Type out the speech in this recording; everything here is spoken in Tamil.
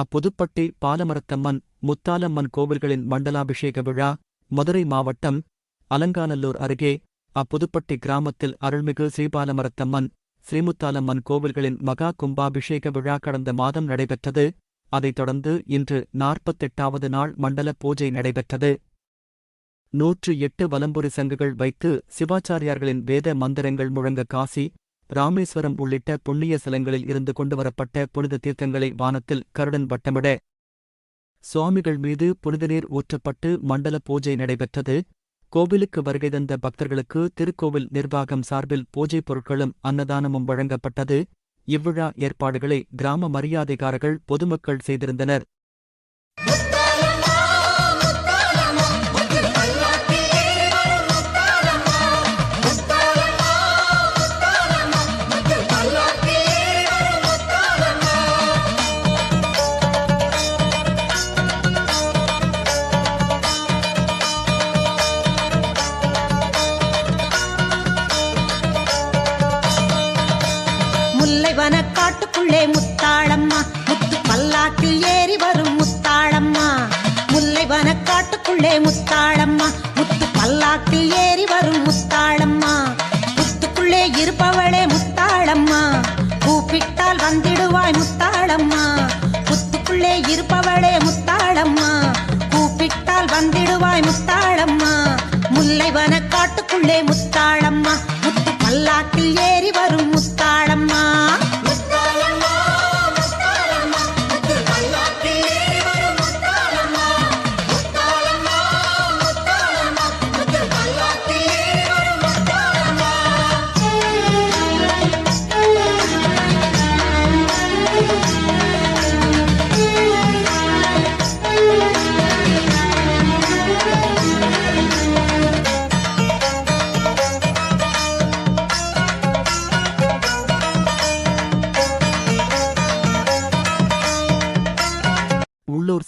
அப்புதுப்பட்டி பாலமரத்தம்மன் முத்தாலம்மன் கோவில்களின் மண்டலாபிஷேக விழா மதுரை மாவட்டம் அலங்காநல்லூர் அருகே அப்புதுப்பட்டி கிராமத்தில் அருள்மிகு ஸ்ரீபாலமரத்தம்மன் ஸ்ரீமுத்தாலம்மன் கோவில்களின் மகா கும்பாபிஷேக விழா கடந்த மாதம் நடைபெற்றது. அதைத் தொடர்ந்து இன்று நாற்பத்தெட்டாவது நாள் மண்டல பூஜை நடைபெற்றது. நூற்று எட்டு வலம்புரி சங்குகள் வைத்து சிவாச்சாரியார்களின் வேத மந்திரங்கள் முழங்க காசி ராமேஸ்வரம் உள்ளிட்ட புண்ணிய ஸ்தலங்களில் இருந்து கொண்டுவரப்பட்ட புனித தீர்த்தங்களை வானத்தில் கருடன் வட்டமிட சுவாமிகள் மீது புனிதநீர் ஊற்றப்பட்டு மண்டல பூஜை நடைபெற்றது. கோவிலுக்கு வருகை தந்த பக்தர்களுக்கு திருக்கோவில் நிர்வாகம் சார்பில் பூஜை பொருட்களும் அன்னதானமும் வழங்கப்பட்டது. இவ்விழா ஏற்பாடுகளை கிராம மரியாதைக்காரர்கள் பொதுமக்கள் செய்திருந்தனர். முல்லைவன காட்டுக்குள்ளே முத்தாளம்மா. முத்து பல்லாக்கில் ஏறி வரும் முத்தாளம்மா. முல்லைவன காட்டுக்குள்ளே முத்தாளம்மா. முத்து பல்லாக்கில் ஏறி வரும் முத்தாளம்மா. முத்துக்குள்ளே இருப்பவளே முத்தாளம்மா. கூப்பிட்டால் வந்திடுவாய் முத்தாளம்மா. முத்துக்குள்ளே இருப்பவளே முத்தாளம்மா. கூப்பிட்டால் வந்திடுவாய் முத்தாளம்மா. முல்லைவன காட்டுக்குள்ளே முத்தாளம்மா.